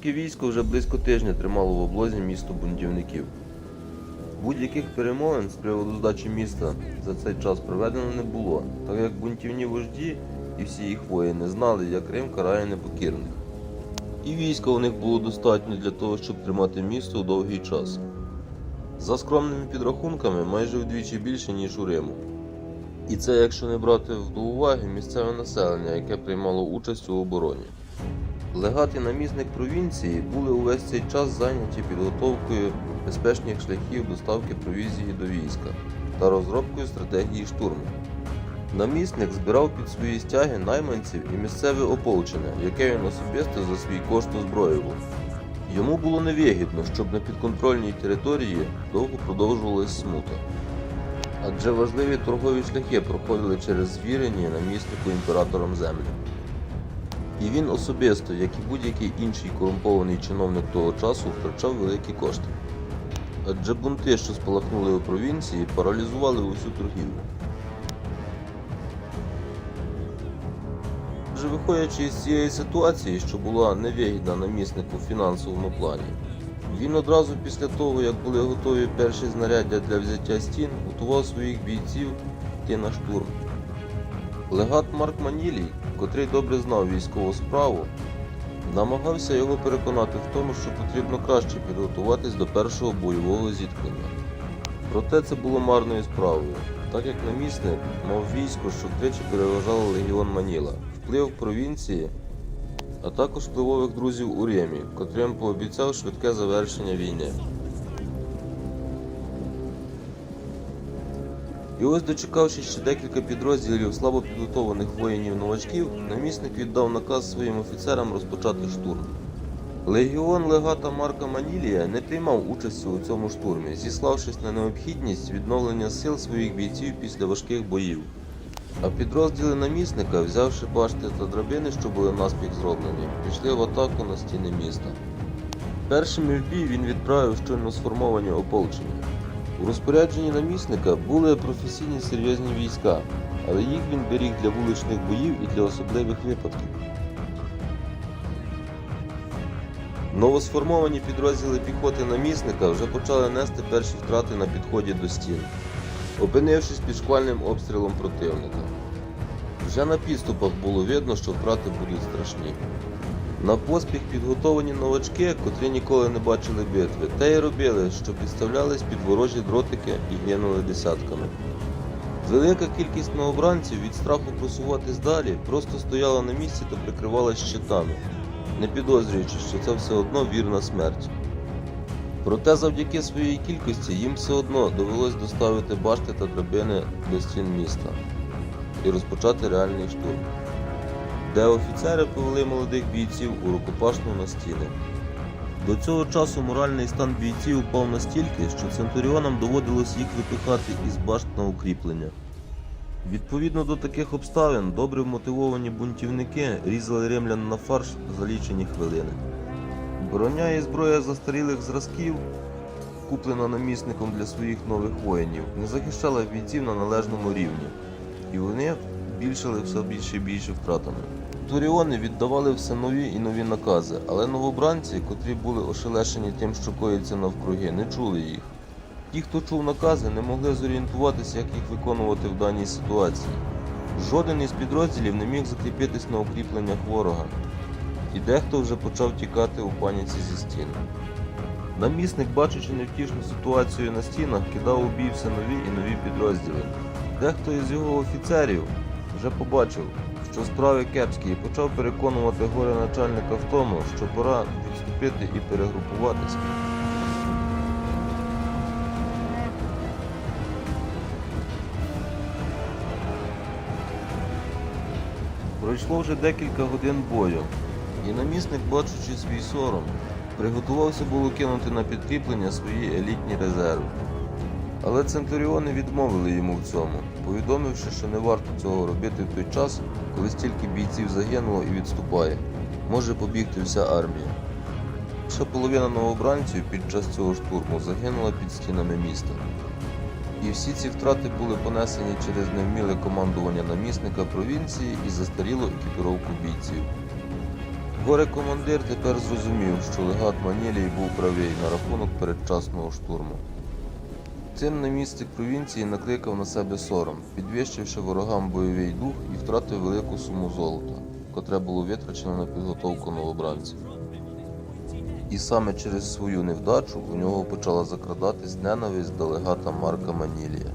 Турецьке військо вже близько тижня тримало в облозі місто бунтівників. Будь-яких перемовин з приводу здачі міста за цей час проведено не було, так як бунтівні вожді і всі їх воїни знали, як Рим карає непокірних. І війська у них було достатньо для того, щоб тримати місто у довгий час. За скромними підрахунками, майже вдвічі більше, ніж у Риму. І це якщо не брати до уваги місцеве населення, яке приймало участь у обороні. Легат намісник провінції були увесь цей час зайняті підготовкою безпечних шляхів доставки провізії до війська та розробкою стратегії штурму. Намісник збирав під свої стяги найманців і місцеве ополчення, яке він особисто за свій кошт озброював. Йому було невигідно, щоб на підконтрольній території довго продовжувалась смута. Адже важливі торгові шляхи проходили через звірені наміснику імператором землі. І він особисто, як і будь-який інший корумпований чиновник того часу, втрачав великі кошти. Адже бунти, що спалахнули у провінції, паралізували усю торгівлю. Вже виходячи із цієї ситуації, що була невигідна наміснику в фінансовому плані, він одразу після того, як були готові перші знаряддя для взяття стін, готував своїх бійців йти на штурм. Легат Марк Манілій, котрий добре знав військову справу, намагався його переконати в тому, що потрібно краще підготуватись до першого бойового зіткнення. Проте це було марною справою, так як намісник мав військо, що втричі переважало легіон Маніла, вплив провінції, а також впливових друзів у Римі, котрим пообіцяв швидке завершення війни. І ось, дочекавшись ще декілька підрозділів слабо підготованих воїнів-новачків, намісник віддав наказ своїм офіцерам розпочати штурм. Легіон легата Марка Манілія не приймав участі у цьому штурмі, зіславшись на необхідність відновлення сил своїх бійців після важких боїв. А підрозділи намісника, взявши башти та драбини, що були наспіх зроблені, пішли в атаку на стіни міста. Першими в бій він відправив щойно сформовані ополчення. У розпорядженні намісника були професійні серйозні війська, але їх він беріг для вуличних боїв і для особливих випадків. Новосформовані підрозділи піхоти намісника вже почали нести перші втрати на підході до стін, опинившись під шквальним обстрілом противника. Вже на підступах було видно, що втрати будуть страшні. На поспіх підготовані новачки, котрі ніколи не бачили битви, те й робили, що підставлялись під ворожі дротики і гинули десятками. Велика кількість новобранців від страху просуватись далі просто стояла на місці та прикривалась щитами, не підозрюючи, що це все одно вірна смерть. Проте завдяки своїй кількості їм все одно довелось доставити башти та драбини до стін міста і розпочати реальний штурм де офіцери повели молодих бійців у рукопашну на стіни. До цього часу моральний стан бійців упав настільки, що центуріонам доводилось їх випихати із башт на укріплення. Відповідно до таких обставин, добре вмотивовані бунтівники різали римлян на фарш за лічені хвилини. Броня і зброя застарілих зразків, куплена намісником для своїх нових воїнів, не захищала бійців на належному рівні, і вони більшали все більше і більше втратами. Туріони віддавали все нові і нові накази, але новобранці, котрі були ошелешені тим, що коїться навкруги, не чули їх. Ті, хто чув накази, не могли зорієнтуватися, як їх виконувати в даній ситуації. Жоден із підрозділів не міг закріпитись на укріпленнях ворога, і дехто вже почав тікати у паніці зі стін. Намісник, бачачи невтішну ситуацію на стінах, кидав у бій все нові і нові підрозділи. Дехто із його офіцерів вже побачив, що справи кепські, і почав переконувати горе начальника в тому, що пора відступити і перегрупуватися. Пройшло вже декілька годин бою, і намісник, бачучи свій сором, приготувався було кинути на підкріплення свої елітні резерви. Але центуріони відмовили йому в цьому, повідомивши, що не варто цього робити в той час, коли стільки бійців загинуло і відступає. Може побігти вся армія. Ще половина новобранців під час цього штурму загинула під стінами міста. І всі ці втрати були понесені через невміле командування намісника провінції і застарілу екіпіровку бійців. Горе-командир тепер зрозумів, що легат Манілій був правий на рахунок передчасного штурму. Цим намісник провінції накликав на себе сором, підвищивши ворогам бойовий дух і втратив велику суму золота, котре було витрачено на підготовку новобранців. І саме через свою невдачу у нього почала закрадатись ненависть до легата Марка Манілія.